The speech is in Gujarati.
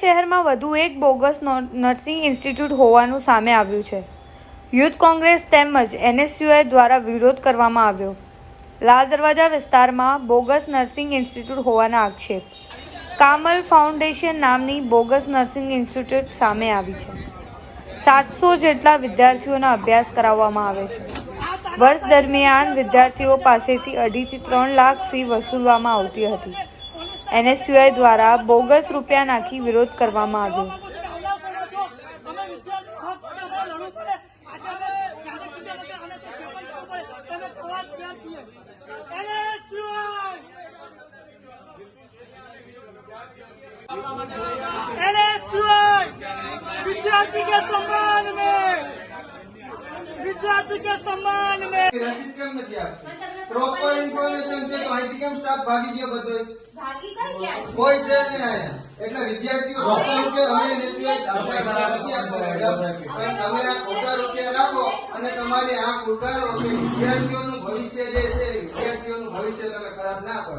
શહેરમાં વધુ એક બોગસ નર્સિંગ ઇન્સ્ટિટ્યૂટ હોવાનું સામે આવ્યું છે. યુથ કોંગ્રેસ તેમજ એનએસયુઆઈ દ્વારા વિરોધ કરવામાં આવ્યો. લાલ દરવાજા વિસ્તારમાં બોગસ નર્સિંગ ઇન્સ્ટિટ્યૂટ હોવાના આક્ષેપ. કામલ ફાઉન્ડેશન નામની બોગસ નર્સિંગ ઇન્સ્ટિટ્યૂટ સામે આવી છે. સાતસો જેટલા વિદ્યાર્થીઓનો અભ્યાસ કરાવવામાં આવે છે. વર્ષ દરમિયાન વિદ્યાર્થીઓ પાસેથી અઢીથી ત્રણ લાખ ફી વસૂલવામાં આવતી હતી. એનએસયુઆઈ દ્વારા બોગસ રૂપિયા નાખી વિરોધ કરવામાં આવ્યો. વિદ્યાર્થી કે સમાન મે. રસીદ કેમ નથી આપતી? પ્રોપર ઇન્ફોર્મેશન છે તો અહીંથી કેમ સ્ટાફ ભાગી ગયો બધો? ભાગી કઈ ગયા છે? કોઈ છે ને એટલે વિદ્યાર્થીઓ રોકડા રૂપિયા અમે નથી તમે આ ખોટા રૂપિયા રાખો અને તમારી આંખ ઉઠાડો વિદ્યાર્થીઓનું ભવિષ્ય જે છે વિદ્યાર્થીઓનું ભવિષ્ય તમે ખરાબ ના કરો.